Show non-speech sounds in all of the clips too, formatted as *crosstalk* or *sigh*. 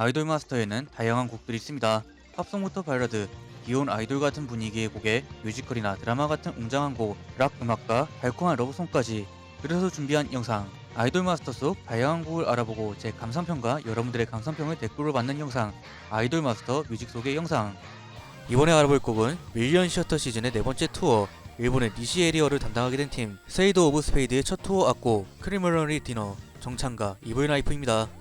아이돌 마스터에는 다양한 곡들이 있습니다. 팝송부터 발라드, 귀여운 아이돌 같은 분위기의 곡에 뮤지컬이나 드라마 같은 웅장한 곡, 락 음악과 달콤한 러브송까지 그래서 준비한 영상 아이돌 마스터 속 다양한 곡을 알아보고 제 감상평과 여러분들의 감상평을 댓글로 받는 영상 아이돌 마스터 뮤직 속의 영상 이번에 알아볼 곡은 밀리언 시어터 시즌의 네 번째 투어 일본의 니시 에리어를 담당하게 된 팀 세이드 오브 스페이드의 첫 투어 악곡 크리머러리 디너 정창가 이브나이프입니다.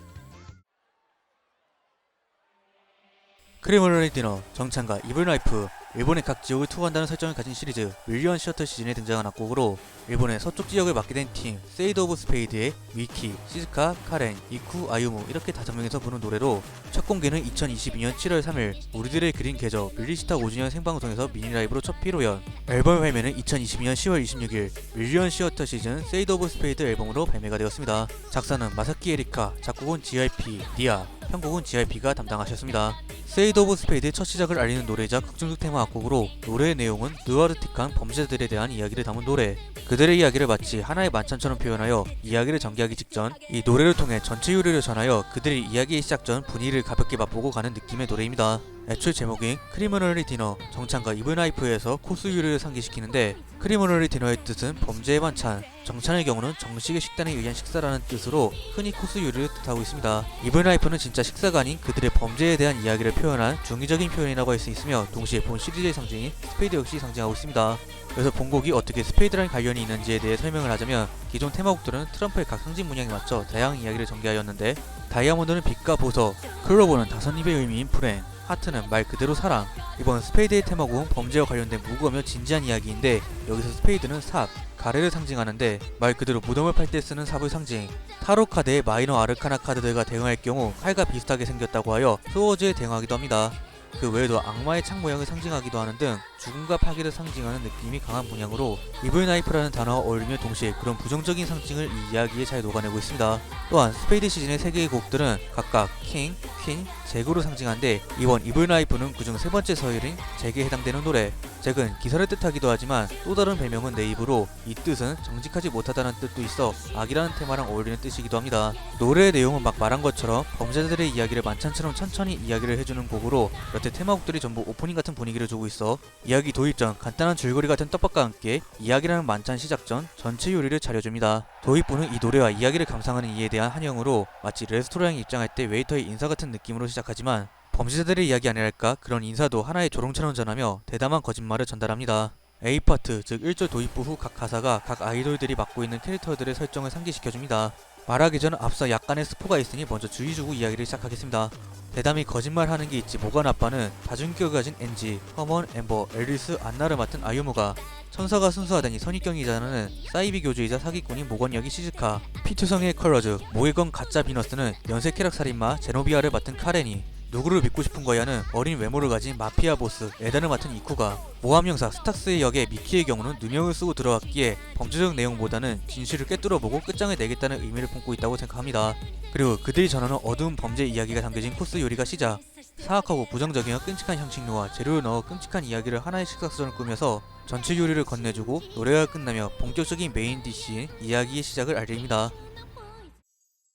크리머러리 디너 정창가 이블나이프 일본의 각 지역을 투어한다는 설정을 가진 시리즈 밀리언 시어터 시즌에 등장한 악곡으로 일본의 서쪽 지역을 맡게 된 팀 세이드 오브 스페이드의 위키, 시즈카, 카렌, 이쿠, 아유무 이렇게 다섯 명에서 부른 노래로 첫 공개는 2022년 7월 3일 우리들의 그린 계절 밀리스타 5주년 생방송에서 미니 라이브로 첫 피로연 앨범 발매는 2022년 10월 26일 밀리언 시어터 시즌 세이드 오브 스페이드 앨범으로 발매가 되었습니다. 작사는 마사키 에리카, 작곡은 GIP, 니아, 편곡은 GIP가 담당하셨습니다. 세이드 오브 스페이드의 첫 시작을 알리는 노래이자 극중극 테마 악곡으로 노래의 내용은 느와르틱한 범죄자들에 대한 이야기를 담은 노래 그들의 이야기를 마치 하나의 만찬처럼 표현하여 이야기를 전개하기 직전 이 노래를 통해 전체 요리를 전하여 그들의 이야기의 시작 전 분위기를 가볍게 맛보고 가는 느낌의 노래입니다. 애초에 제목인 크리미널리 디너 정찬과 이브나이프에서 코스 요리를 상기시키는데 크리미널리 디너의 뜻은 범죄의 반찬 정찬의 경우는 정식의 식단에 의한 식사라는 뜻으로 흔히 코스 요리를 뜻하고 있습니다. 이브나이프는 진짜 식사가 아닌 그들의 범죄에 대한 이야기를 표현한 중의적인 표현이라고 할 수 있으며 동시에 본 시리즈의 상징인 스페이드 역시 상징하고 있습니다. 그래서 본곡이 어떻게 스페이드랑 관련이 있는지에 대해 설명을 하자면 기존 테마곡들은 트럼프의 각 상징 문양에 맞춰 다양한 이야기를 전개하였는데 다이아몬드는 빛과 보석, 클로버는 다섯 입의 의미인 불행, 하트는 말 그대로 사랑. 이번 스페이드의 테마곡은 범죄와 관련된 무거우며 진지한 이야기인데 여기서 스페이드는 삽, 가래를 상징하는데 말 그대로 무덤을 팔 때 쓰는 삽을 상징. 타로 카드의 마이너 아르카나 카드들과 대응할 경우 칼과 비슷하게 생겼다고 하여 소워즈에 대응하기도 합니다. 그 외에도 악마의 창 모양을 상징하기도 하는 등 죽음과 파괴를 상징하는 느낌이 강한 문양으로 이블 나이프라는 단어와 어울리며 동시에 그런 부정적인 상징을 이 이야기에 잘 녹아내고 있습니다. 또한 스페이드 시즌의 세 개의 곡들은 각각 킹, 퀸, 잭으로 상징하는데 이번 이블 나이프는 그중 세 번째 서열인 잭에 해당되는 노래 잭은 기사를 뜻하기도 하지만 또 다른 내 입으로 이 뜻은 정직하지 못하다는 뜻도 있어 악이라는 테마랑 어울리는 뜻이기도 합니다. 노래의 내용은 막 말한 것처럼 범죄자들의 이야기를 만찬처럼 천천히 이야기를 해주는 곡으로 여태 테마곡들이 전부 오프닝 같은 분위기를 주고 있어 이야기 도입 전 간단한 줄거리 같은 떡밥과 함께 이야기라는 만찬 시작 전 전체 요리를 차려줍니다. 도입부는 이 노래와 이야기를 감상하는 이에 대한 한영으로 마치 레스토랑에 입장할 때 웨이터의 인사 같은 느낌으로 시작 하지만 범죄자들의 이야기 아니랄까 그런 인사도 하나의 조롱처럼 전하며 대담한 거짓말을 전달합니다. A파트 즉 1절 도입부 후 각 가사가 각 아이돌들이 맡고 있는 캐릭터들의 설정을 상기시켜줍니다. 말하기 전 앞서 약간의 스포가 있으니 먼저 주의 주고 이야기를 시작하겠습니다. 대담히 거짓말하는 게 있지 뭐가 나빠는 다중격을 가진 엔지, 허먼, 엠버, 앨리스, 안나를 맡은 아유무가 천사가 순수하다니 선입견이자는 사이비 교주이자 사기꾼인 모건역이 시즈카, 피투성의 컬러즈, 모에건 가짜 비너스는 연쇄 쾌락 살인마 제노비아를 맡은 카렌이 누구를 믿고 싶은 거야는 어린 외모를 가진 마피아 보스 에단을 맡은 이쿠가 모함형사 스탁스의 역에 미키의 경우는 누명을 쓰고 들어왔기에 범죄적 내용보다는 진실을 꿰뚫어보고 끝장을 내겠다는 의미를 품고 있다고 생각합니다. 그리고 그들이 전하는 어두운 범죄 이야기가 담겨진 코스 요리가 시작 사악하고 부정적이며 끔찍한 향신료와 재료를 넣어 끔찍한 이야기를 하나의 식사수전을 꾸며서 전체 요리를 건네주고 노래가 끝나며 본격적인 메인 디시인 이야기의 시작을 알립니다.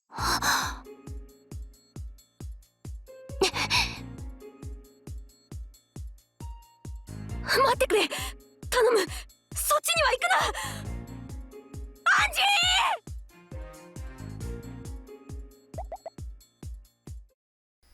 *laughs* 待ってくれ頼むそっちには行くなアンジ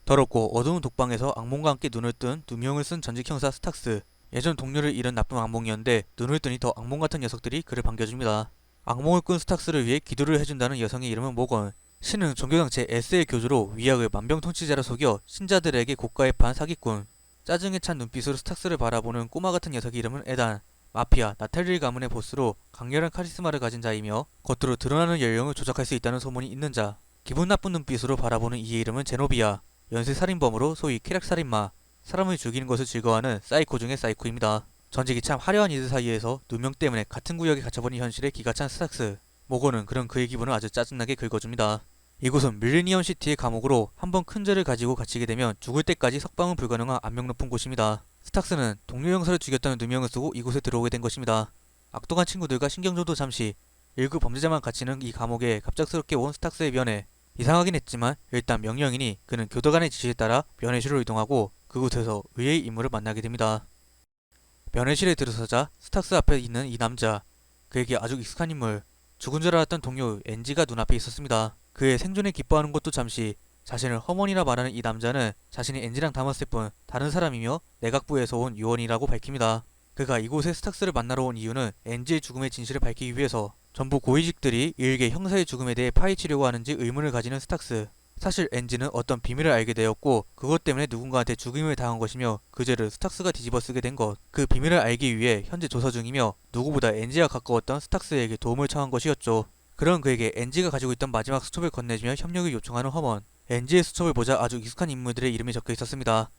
더럽고 어두운 독방에서 악몽과 함께 눈을 뜬 두 명을 쓴 전직 형사 스탁스. 예전 동료를 잃은 나쁜 악몽이었는데 눈을 뜨니 더 악몽 같은 녀석들이 그를 반겨줍니다. 악몽을 꾼 스탁스를 위해 기도를 해준다는 여성의 이름은 모건. 신은 종교단체 S의 교주로 위약을 만병통치자라 속여 신자들에게 고가에 판 사기꾼. 짜증에 찬 눈빛으로 스탁스를 바라보는 꼬마 같은 녀석의 이름은 에단. 마피아 나탈리 가문의 보스로 강렬한 카리스마를 가진 자이며 겉으로 드러나는 연령을 조작할 수 있다는 소문이 있는 자. 기분 나쁜 눈빛으로 바라보는 이의 이름은 제노비아. 연쇄 살인범으로 소위 쾌락 살인마, 사람을 죽이는 것을 즐거워하는 사이코 중의 사이코입니다. 전직이 참 화려한 이들 사이에서 누명 때문에 같은 구역에 갇혀버린 현실에 기가 찬 스탁스. 모고는 그런 그의 기분을 아주 짜증나게 긁어줍니다. 이곳은 밀레니엄 시티의 감옥으로 한번 큰 죄를 가지고 갇히게 되면 죽을 때까지 석방은 불가능한 악명 높은 곳입니다. 스탁스는 동료 형사를 죽였다는 누명을 쓰고 이곳에 들어오게 된 것입니다. 악독한 친구들과 신경전도 잠시 1급 범죄자만 갇히는 이 감옥에 갑작스럽게 온 스탁스의 면회 이상하긴 했지만 일단 명령이니 그는 교도관의 지시에 따라 면회실로 이동하고 그곳에서 의외의 인물을 만나게 됩니다. 면회실에 들어서자 스탁스 앞에 있는 이 남자 그에게 아주 익숙한 인물 죽은 줄 알았던 동료 엔지가 눈앞에 있었습니다. 그의 생존에 기뻐하는 것도 잠시 자신을 허먼이라 말하는 이 남자는 자신이 엔지랑 닮았을 뿐 다른 사람이며 내각부에서 온 요원이라고 밝힙니다. 그가 이곳에 스탁스를 만나러 온 이유는 엔지의 죽음의 진실을 밝히기 위해서 전부 고위직들이 일개 형사의 죽음에 대해 파헤치려고 하는지 의문을 가지는 스탁스. 사실 엔지는 어떤 비밀을 알게 되었고 그것 때문에 누군가한테 죽임을 당한 것이며 그 죄를 스탁스가 뒤집어 쓰게 된 것. 그 비밀을 알기 위해 현재 조사 중이며 누구보다 엔지와 가까웠던 스탁스에게 도움을 청한 것이었죠. 그런 그에게 엔지가 가지고 있던 마지막 수첩을 건네주며 협력을 요청하는 허먼. 엔지의 수첩을 보자 아주 익숙한 인물들의 이름이 적혀 있었습니다.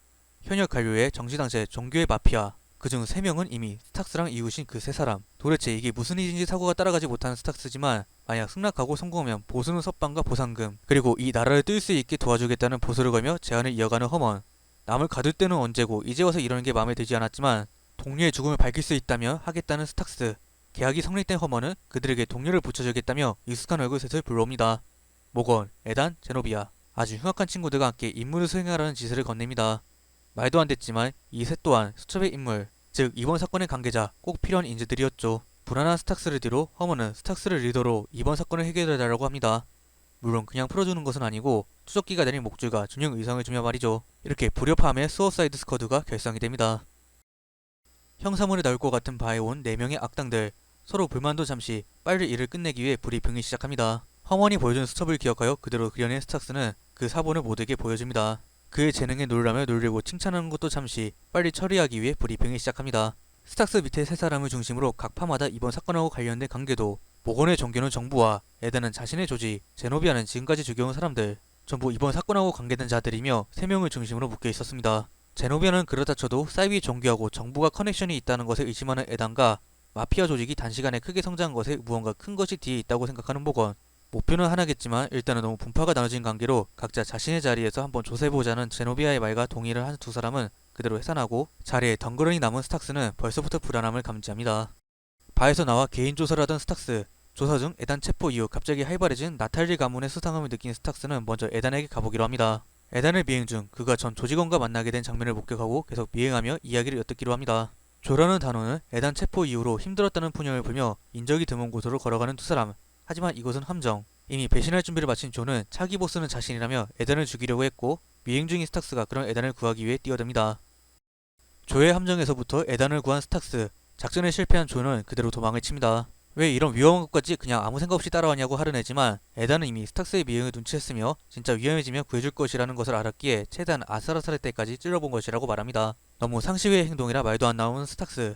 현역 관료의 정시당시의 종교의 마피아. 그중 3명은 이미 스탁스랑 이웃인 그 세 사람. 도대체 이게 무슨 일인지 사고가 따라가지 못하는 스탁스지만 만약 승낙하고 성공하면 보수는 석방과 보상금 그리고 이 나라를 뜰 수 있게 도와주겠다는 보수를 걸며 제안을 이어가는 허먼. 남을 가둘 때는 언제고 이제 와서 이러는 게 마음에 들지 않았지만 동료의 죽음을 밝힐 수 있다면 하겠다는 스탁스. 계약이 성립된 허먼은 그들에게 동료를 붙여주겠다며 익숙한 얼굴 셋을 불러옵니다. 모건, 에단, 제노비아. 아주 흉악한 친구들과 함께 임무를 수행하라는 지시를 건넵니다. 말도 안 됐지만 이 셋 또한 수첩의 인물, 즉 이번 사건의 관계자 꼭 필요한 인재들이었죠. 불안한 스탁스를 뒤로 허먼은 스탁스를 리더로 이번 사건을 해결해달라고 합니다. 물론 그냥 풀어주는 것은 아니고 추적기가 내린 목줄과 준용 의상을 주며 말이죠. 이렇게 불협함의 수어사이드 스쿼드가 결성이 됩니다. 형사물에 나올 것 같은 바에 온 4명의 악당들 서로 불만도 잠시 빨리 일을 끝내기 위해 브리핑을 시작합니다. 허먼이 보여준 수첩을 기억하여 그대로 그려낸 스탁스는 그 사본을 모두에게 보여줍니다. 그의 재능에 놀라며 놀리고 칭찬하는 것도 잠시 빨리 처리하기 위해 브리핑을 시작합니다. 스탁스 밑에 세 사람을 중심으로 각 파마다 이번 사건하고 관련된 관계도 모건의 종교는 정부와 에다는 자신의 조직, 제노비아는 지금까지 죽여온 사람들 전부 이번 사건하고 관계된 자들이며 세 명을 중심으로 묶여 있었습니다. 제노비아는 그렇다 쳐도 사이비 종교하고 정부가 커넥션이 있다는 것을 의심하는 에단과 마피아 조직이 단시간에 크게 성장한 것에 무언가 큰 것이 뒤에 있다고 생각하는 모건 목표는 하나겠지만 일단은 너무 분파가 나눠진 관계로 각자 자신의 자리에서 한번 조사해보자는 제노비아의 말과 동의를 한 두 사람은 그대로 해산하고 자리에 덩그러니 남은 스탁스는 벌써부터 불안함을 감지합니다. 바에서 나와 개인 조사를 하던 스탁스 조사 중 에단 체포 이후 갑자기 활발해진 나탈리 가문의 수상함을 느낀 스탁스는 먼저 에단에게 가보기로 합니다. 에단을 미행 중 그가 전 조직원과 만나게 된 장면을 목격하고 계속 미행하며 이야기를 엿듣기로 합니다. 조라는 단어는 에단 체포 이후로 힘들었다는 푸념을 불며 인적이 드문 곳으로 걸어가는 두 사람 하지만 이곳은 함정. 이미 배신할 준비를 마친 조는 차기 보스는 자신이라며 에단을 죽이려고 했고 미행 중인 스탁스가 그런 에단을 구하기 위해 뛰어듭니다. 조의 함정에서부터 에단을 구한 스탁스. 작전에 실패한 조는 그대로 도망을 칩니다. 왜 이런 위험한 것까지 그냥 아무 생각 없이 따라왔냐고 하려내지만 에단은 이미 스탁스의 미행을 눈치챘으며 진짜 위험해지면 구해줄 것이라는 것을 알았기에 최대한 아슬아슬할 때까지 찔러본 것이라고 말합니다. 너무 상시외의 행동이라 말도 안 나오는 스탁스.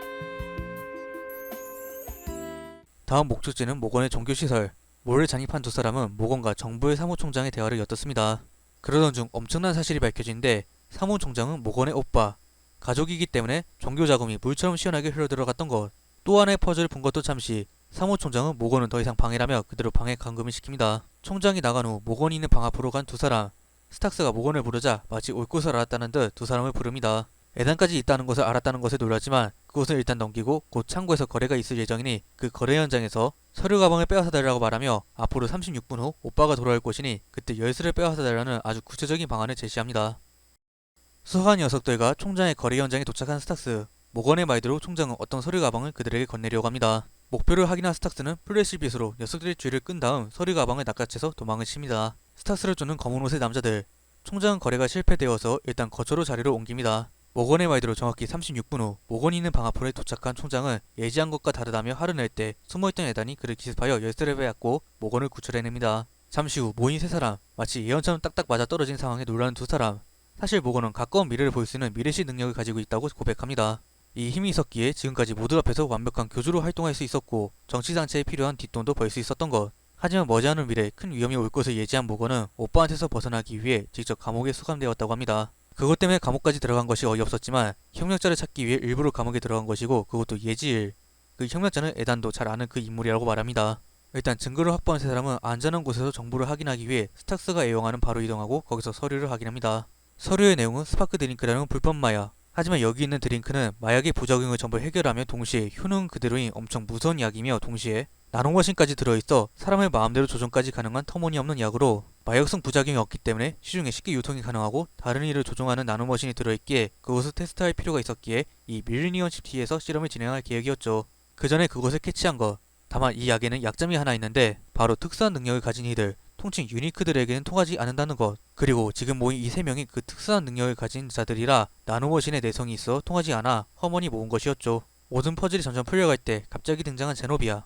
다음 목적지는 모건의 종교시설. 몰을 잔입한 두 사람은 모건과 정부의 사무총장의 대화를 엿듣습니다. 그러던 중 엄청난 사실이 밝혀진데 사무총장은 모건의 오빠, 가족이기 때문에 종교 자금이 물처럼 시원하게 흘러들어갔던 것. 또 하나의 퍼즐을 본 것도 잠시 사무총장은 모건은 더 이상 방해라며 그대로 방해 감금을 시킵니다. 총장이 나간 후 모건이 있는 방 앞으로 간 두 사람. 스탁스가 모건을 부르자 마치 올 것을 알았다는 듯 두 사람을 부릅니다. 에단까지 있다는 것을 알았다는 것에 놀랐지만 그곳을 일단 넘기고 곧 창고에서 거래가 있을 예정이니 그 거래 현장에서 서류 가방을 빼앗아 달라고 말하며 앞으로 36분 후 오빠가 돌아올 것이니 그때 열쇠를 빼앗아 달라는 아주 구체적인 방안을 제시합니다. 수상한 녀석들과 총장의 거래 현장에 도착한 스탁스 모건의 말대로 총장은 어떤 서류 가방을 그들에게 건네려고 합니다. 목표를 확인한 스탁스는 플래시빗으로 녀석들의 쥐를 끈 다음 서류 가방을 낚아채서 도망을 칩니다. 스탁스를 쫓는 검은 옷의 남자들 총장은 거래가 실패되어서 일단 거처로 자리를 옮깁니다. 모건의 말대로 정확히 36분 후 모건이 있는 방 앞으로 도착한 총장은 예지한 것과 다르다며 화를 낼때 숨어있던 에단이 그를 기습하여 열쇠를 빼앗고 모건을 구출해냅니다. 잠시 후 모인 세 사람 마치 예언처럼 딱딱 맞아 떨어진 상황에 놀라는 두 사람 사실 모건은 가까운 미래를 볼 수 있는 미래시 능력을 가지고 있다고 고백합니다. 이 힘이 있었기에 지금까지 모두 앞에서 완벽한 교주로 활동할 수 있었고 정치장치에 필요한 뒷돈도 벌 수 있었던 것 하지만 머지않은 미래 큰 위험이 올 것을 예지한 모건은 오빠한테서 벗어나기 위해 직접 감옥에 수감되었다고 합니다. 그것 때문에 감옥까지 들어간 것이 어이없었지만 협력자를 찾기 위해 일부러 감옥에 들어간 것이고 그것도 예지일. 그 협력자는 에단도 잘 아는 그 인물이라고 말합니다. 일단 증거를 확보한 세 사람은 안전한 곳에서 정보를 확인하기 위해 스탁스가 애용하는 바로 이동하고 거기서 서류를 확인합니다. 서류의 내용은 스파크 드링크라는 불법 마약. 하지만 여기 있는 드링크는 마약의 부작용을 전부 해결하며 동시에 효능 그대로인 엄청 무서운 약이며 동시에 나노머신까지 들어있어 사람의 마음대로 조종까지 가능한 터무니없는 약으로 마약성 부작용이 없기 때문에 시중에 쉽게 유통이 가능하고 다른 일을 조종하는 나노머신이 들어있기에 그것을 테스트할 필요가 있었기에 이 밀리니언 시티에서 실험을 진행할 계획이었죠. 그 전에 그것을 캐치한 것. 다만 이 약에는 약점이 하나 있는데 바로 특수한 능력을 가진 이들, 통칭 유니크들에게는 통하지 않는다는 것. 그리고 지금 모인 이 세 명이 그 특수한 능력을 가진 자들이라 나노머신의 내성이 있어 통하지 않아 허먼이 모은 것이었죠. 모든 퍼즐이 점점 풀려갈 때 갑자기 등장한 제노비아.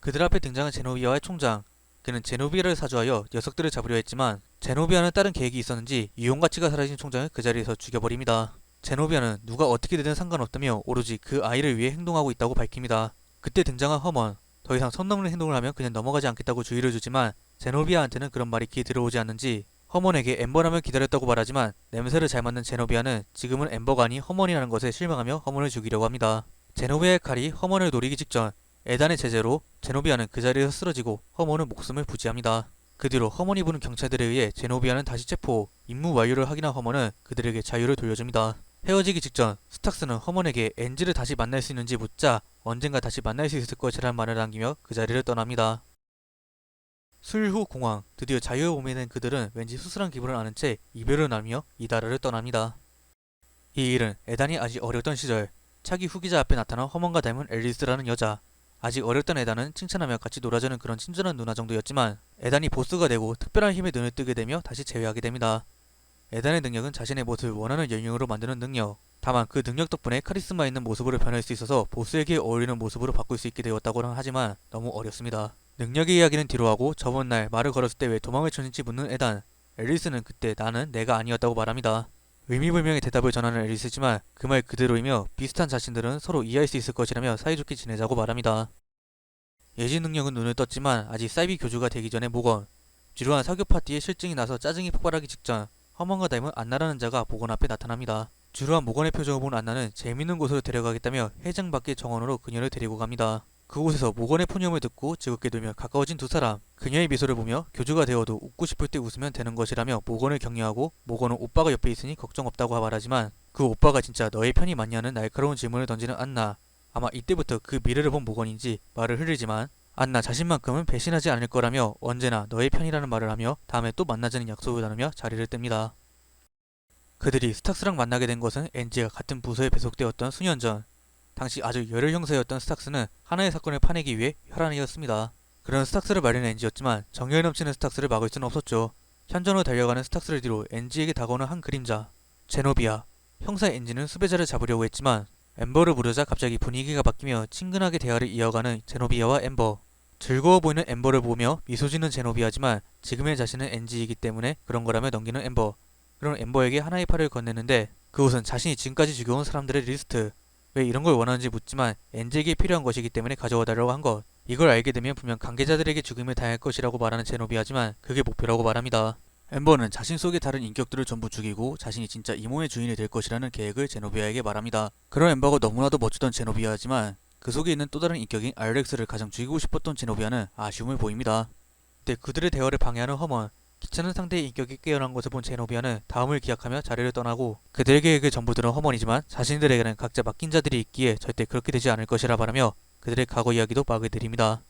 그들 앞에 등장한 제노비아의 총장. 그는 제노비아를 사주하여 녀석들을 잡으려 했지만 제노비아는 다른 계획이 있었는지 이용 가치가 사라진 총장을 그 자리에서 죽여버립니다. 제노비아는 누가 어떻게 되든 상관없다며 오로지 그 아이를 위해 행동하고 있다고 밝힙니다. 그때 등장한 허먼. 더 이상 선 넘는 행동을 하면 그냥 넘어가지 않겠다고 주의를 주지만 제노비아한테는 그런 말이 귀에 들어오지 않는지 허먼에게 엠버라면 기다렸다고 말하지만 냄새를 잘 맡는 제노비아는 지금은 엠버가 아닌 허먼이라는 것에 실망하며 허먼을 죽이려고 합니다. 제노비아의 칼이 허먼을 노리기 직전 에단의 제재로 제노비아는 그 자리에서 쓰러지고 허먼은 목숨을 부지합니다. 그 뒤로 허먼이 부른 경찰들에 의해 제노비아는 다시 체포, 임무 완료를 확인한 허먼은 그들에게 자유를 돌려줍니다. 헤어지기 직전 스탁스는 허먼에게 엔지를 다시 만날 수 있는지 묻자 언젠가 다시 만날 수 있을 것이라는 말을 남기며 그 자리를 떠납니다. 수일 후 공항 드디어 자유에 오게 그들은 왠지 수술한 기분을 아는 채 이별을 나누며 이다라를 떠납니다. 이 일은 에단이 아직 어렸던 시절 차기 후기자 앞에 나타난 허먼과 닮은 앨리스라는 여자 아직 어렸던 에단은 칭찬하며 같이 놀아주는 그런 친절한 누나 정도였지만 에단이 보스가 되고 특별한 힘에 눈을 뜨게 되며 다시 제외하게 됩니다. 에단의 능력은 자신의 모습을 원하는 연령으로 만드는 능력. 다만 그 능력 덕분에 카리스마 있는 모습으로 변할 수 있어서 보스에게 어울리는 모습으로 바꿀 수 있게 되었다고는 하지만 너무 어렵습니다. 능력의 이야기는 뒤로 하고 저번 날 말을 걸었을 때 왜 도망을 쳤는지 묻는 에단. 앨리스는 그때 나는 내가 아니었다고 말합니다. 의미불명의 대답을 전하는 앨리스지만 그 말 그대로이며 비슷한 자신들은 서로 이해할 수 있을 것이라며 사이좋게 지내자고 말합니다. 예지 능력은 눈을 떴지만 아직 사이비 교주가 되기 전에 모건. 지루한 사교 파티에 실증이 나서 짜증이 폭발하기 직전 허먼과 닮은 안나라는 자가 모건 앞에 나타납니다. 주루한 모건의 표정을 본 안나는 재밌는 곳으로 데려가겠다며 회장 밖의 정원으로 그녀를 데리고 갑니다. 그곳에서 모건의 푸념을 듣고 즐겁게 놀며 가까워진 두 사람. 그녀의 미소를 보며 교주가 되어도 웃고 싶을 때 웃으면 되는 것이라며 모건을 격려하고 모건은 오빠가 옆에 있으니 걱정 없다고 말하지만 그 오빠가 진짜 너의 편이 맞냐는 날카로운 질문을 던지는 안나. 아마 이때부터 그 미래를 본 모건인지 말을 흐리지만 안나 자신만큼은 배신하지 않을 거라며 언제나 너의 편이라는 말을 하며 다음에 또 만나자는 약속을 나누며 자리를 뜹니다. 그들이 스탁스랑 만나게 된 것은 엔지가 같은 부서에 배속되었던 수년 전. 당시 아주 열혈 형사였던 스탁스는 하나의 사건을 파내기 위해 혈안이었습니다. 그런 스탁스를 마련한 엔지였지만 정열 넘치는 스탁스를 막을 수는 없었죠. 현전으로 달려가는 스탁스를 뒤로 엔지에게 다가오는 한 그림자. 제노비아. 형사 엔지는 수배자를 잡으려고 했지만 엠버를 부르자 갑자기 분위기가 바뀌며 친근하게 대화를 이어가는 제노비아와 엠버. 즐거워 보이는 엠버를 보며 미소 짓는 제노비아지만 지금의 자신은 엔지이기 때문에 그런 거라며 넘기는 엠버. 그런 엠버에게 하나의 팔을 건네는데 그곳은 자신이 지금까지 죽여온 사람들의 리스트. 왜 이런 걸 원하는지 묻지만 엔지에게 필요한 것이기 때문에 가져와 달라고 한 것. 이걸 알게 되면 분명 관계자들에게 죽임을 당할 것이라고 말하는 제노비아지만 그게 목표라고 말합니다. 엠버는 자신 속의 다른 인격들을 전부 죽이고 자신이 진짜 이 몸의 주인이 될 것이라는 계획을 제노비아에게 말합니다. 그런 엠버가 너무나도 멋지던 제노비아지만 그 속에 있는 또 다른 인격인 알렉스를 가장 죽이고 싶었던 제노비아는 아쉬움을 보입니다. 그때 그들의 대화를 방해하는 허먼, 귀찮은 상대의 인격이 깨어난 것을 본 제노비아는 다음을 기약하며 자리를 떠나고 그들의 계획을 전부 들은 허먼이지만 자신들에게는 각자 맡긴 자들이 있기에 절대 그렇게 되지 않을 것이라 바라며 그들의 과거 이야기도 막을 들입니다.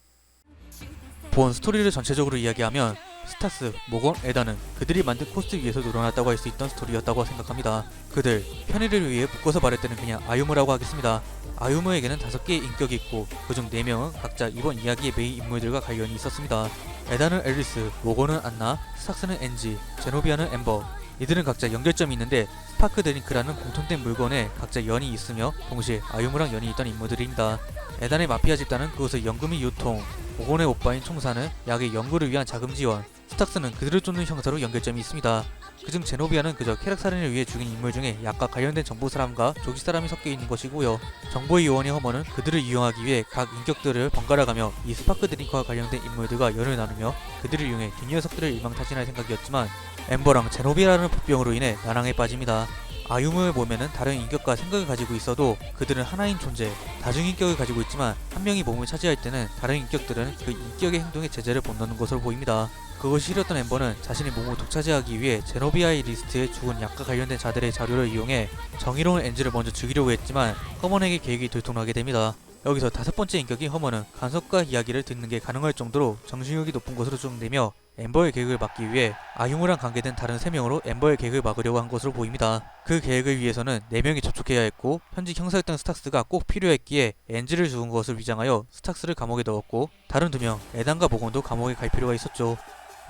본 스토리를 전체적으로 이야기하면 스타스, 모건, 에다는 그들이 만든 코스트 위에서 놀아났다고 할 수 있던 스토리였다고 생각합니다. 그들, 편의를 위해 묶어서 말할 때는 그냥 아유무라고 하겠습니다. 아유무에게는 다섯 개의 인격이 있고 그중 네 명은 각자 이번 이야기의 메인 인물들과 관련이 있었습니다. 에다는 앨리스, 모건은 안나, 스탁스는 엔지, 제노비아는 엠버. 이들은 각자 연결점이 있는데 스파크 드링크라는 공통된 물건에 각자 연이 있으며 동시에 아유무랑 연이 있던 인물들입니다. 에단의 마피아 집단은 그곳의 연금이 유통, 모건의 오빠인 총사는 약의 연구를 위한 자금 지원, 스탁스는 그들을 쫓는 형사로 연결점이 있습니다. 그중 제노비아는 그저 쾌락 살인을 위해 죽인 인물 중에 약과 관련된 정보 사람과 조직 사람이 섞여 있는 것이고요. 정보의 요원인 허머는 그들을 이용하기 위해 각 인격들을 번갈아가며 이 스파크 드링크와 관련된 인물들과 연을 나누며 그들을 이용해 뒷 녀석들을 일망타진할 생각이었지만 엠버랑 제노비아라는 복병으로 인해 난항에 빠집니다. 아유무의 몸에는 다른 인격과 생각을 가지고 있어도 그들은 하나인 존재, 다중 인격을 가지고 있지만 한 명이 몸을 차지할 때는 다른 인격들은 그 인격의 행동에 제재를 못 넣는 것으로 보입니다. 그것이 싫었던 엠버는 자신의 몸을 독차지하기 위해 제노비아의 리스트에 죽은 약과 관련된 자들의 자료를 이용해 정의로운 엔즈를 먼저 죽이려고 했지만 허먼에게 계획이 들통나게 됩니다. 여기서 다섯 번째 인격인 허먼은 간섭과 이야기를 듣는 게 가능할 정도로 정신력이 높은 것으로 추정되며 엠버의 계획을 막기 위해 아유무랑 관계된 다른 세명으로 엠버의 계획을 막으려고 한 것으로 보입니다. 그 계획을 위해서는 4명이 접촉해야 했고 현직 형사였던 스탁스가 꼭 필요했기에 엔지를 죽은 것을 위장하여 스탁스를 감옥에 넣었고 다른 2명 에단과 모건도 감옥에 갈 필요가 있었죠.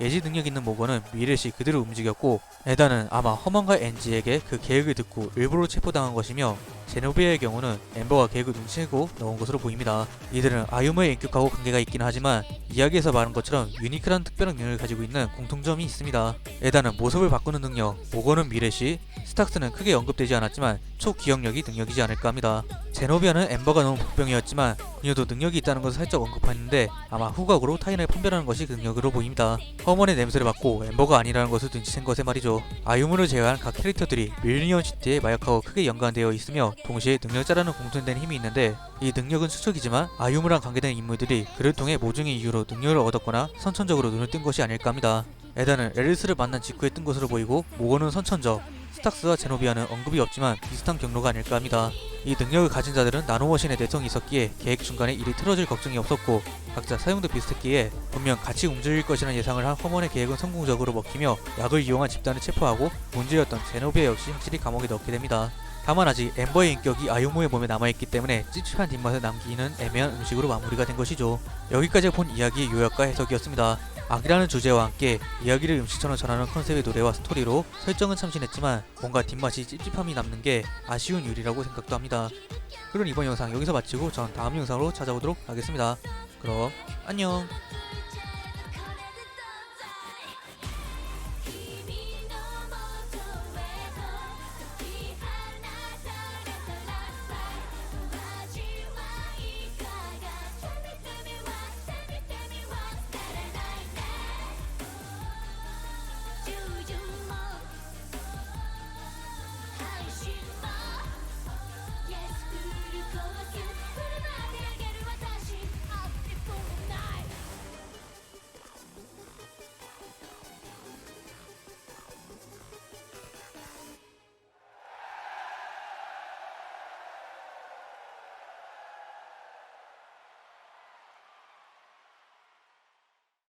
예지 능력 있는 모건은 미래시 그대로 움직였고 에단은 아마 허먼과 엔지에게 그 계획을 듣고 일부러 체포당한 것이며 제노비아의 경우는 엠버가 계획을 눈치채고 넣은 것으로 보입니다. 이들은 아유무의 인격하고 관계가 있기는 하지만 이야기에서 말한 것처럼 유니크한 특별한 능력을 가지고 있는 공통점이 있습니다. 에단은 모습을 바꾸는 능력, 모건은 미래시, 스탁스는 크게 언급되지 않았지만 초 기억력이 능력이지 않을까 합니다. 제노비아는 엠버가 넣은 복병이었지만 그녀도 능력이 있다는 것을 살짝 언급했는데 아마 후각으로 타인을 판별하는 것이 그 능력으로 보입니다. 허먼의 냄새를 맡고 엠버가 아니라는 것을 눈치챈 것에 말이죠. 아유무를 제외한 각 캐릭터들이 밀리언 시티의 마약하고 크게 연관되어 있으며 동시에 능력자라는 공통된 힘이 있는데 이 능력은 추측이지만 아유무랑 관계된 인물들이 그를 통해 모종의 이유로 능력을 얻었거나 선천적으로 눈을 뜬 것이 아닐까 합니다. 에단은 레리스를 만난 직후에 뜬 것으로 보이고 모건은 선천적, 스탁스와 제노비아는 언급이 없지만 비슷한 경로가 아닐까 합니다. 이 능력을 가진 자들은 나노머신의 내성이 있었기에 계획 중간에 일이 틀어질 걱정이 없었고 각자 사용도 비슷했기에 분명 같이 움직일 것이라는 예상을 한 허먼의 계획은 성공적으로 먹히며 약을 이용한 집단을 체포하고 문제였던 제노비아 역시 확실히 감옥에 넣게 됩니다. 다만 아직 엠버의 인격이 아유무의 몸에 남아있기 때문에 찝찝한 뒷맛을 남기는 애매한 음식으로 마무리가 된 것이죠. 여기까지 본 이야기의 요약과 해석이었습니다. 악이라는 주제와 함께 이야기를 음식처럼 전하는 컨셉의 노래와 스토리로 설정은 참신했지만 뭔가 뒷맛이 찝찝함이 남는 게 아쉬운 유리라고 생각도 합니다. 그럼 이번 영상 여기서 마치고 전 다음 영상으로 찾아오도록 하겠습니다. 그럼 안녕